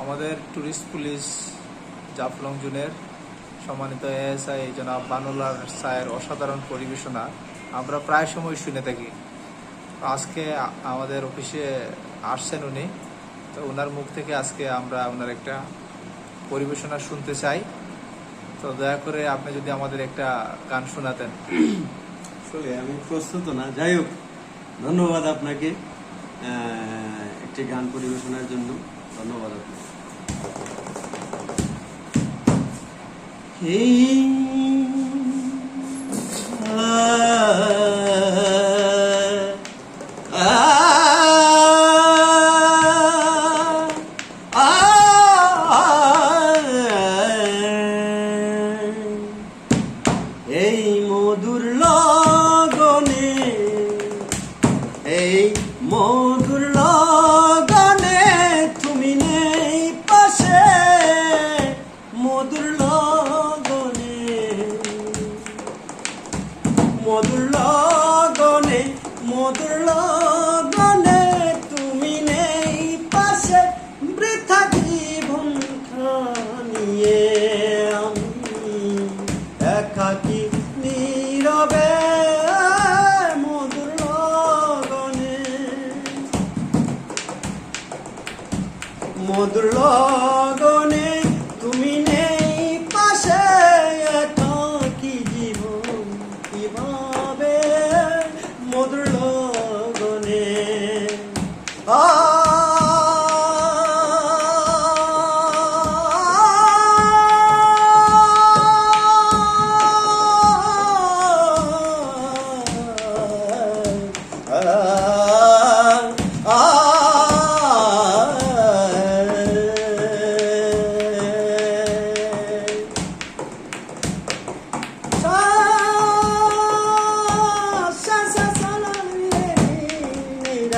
আমাদের tourist police Jaflong জুনের সম্মানিত এএসআই জনাব বানুলার সায়ের অসাধারণ পরিবেশনা আমরা প্রায় সময় শুনে থাকি। আজকে আমাদের অফিসে আসছেন উনি, তো ওনার মুখ থেকে আজকে আমরা ওনার একটা পরিবেশনা শুনতে চাই। তো দয়া করে আপনি যদি আমাদের একটা গান শোনাতেন। আসলে আমি প্রস্তুত না। যাই হোক, ধন্যবাদ আপনাকে একটি গান পরিবেশনার জন্য। ধন্যবাদ। এই মধুর লগনে এই মধুর লগনে মধুর লগনে মধুর লগনে তুমি নেই পাশে, বৃথা জীবন নিয়ে আমি একাকি নীরবে মধুর লগনে। মধুর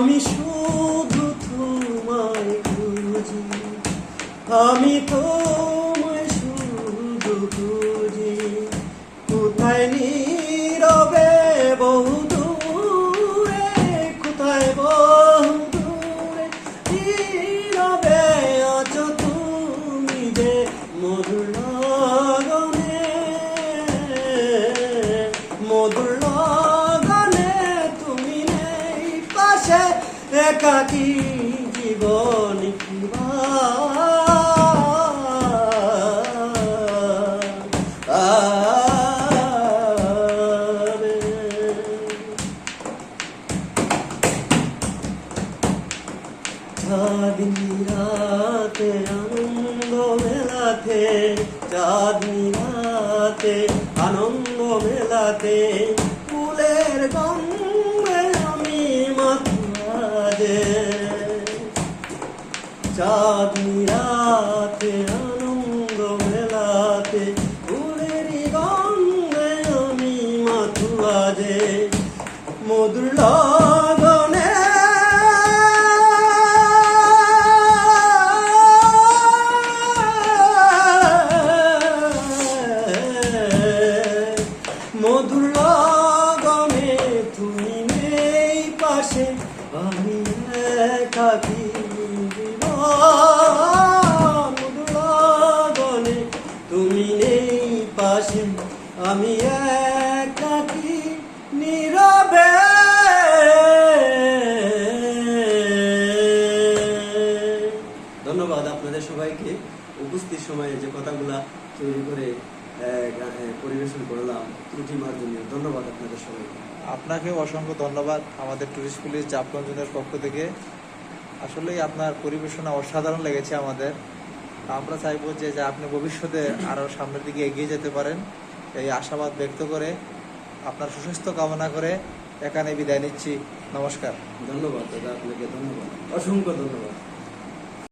আমি শুধু তোমায় খুঁজি। আমি তোমায় একাকি জীবন রাতে আনন্দ মেলাতে চাঁদনি আনন্দ মেলাতে চাঁদনি রাতে, আনন্দ মেলাতে, ফুলের গন্ধে আমি মাথুয়াজে মধুর লগনে। মধুর লগনে তুমি পাশে, আমি একাকি লগনে তুমি নেই পাশে, আমি একাকি নীরবে? ধন্যবাদ আপনাদের সবাইকে। উপস্থিত সময়ে যে কথাগুলা তৈরি করে পরিবেশন করলাম, ত্রুটি মার্জনীয়। ধন্যবাদ আপনাদের সবাইকে। আপনাকে অসংখ্য ধন্যবাদ আমাদের টুরিস্ট পুলিশ জাফলং জুনের পক্ষ থেকে। আসলেই আপনার পরিবেশনা অসাধারণ লেগেছে আমাদের। আমরা চাইব যে আপনি ভবিষ্যতে আরও সামনের দিকে এগিয়ে যেতে পারেন। এই আশাবাদ ব্যক্ত করে আপনার সুস্বাস্থ্য কামনা করে এখানে বিদায় নিচ্ছি। নমস্কার। ধন্যবাদ, দাদা, আপনাকে ধন্যবাদ। অসংখ্য ধন্যবাদ।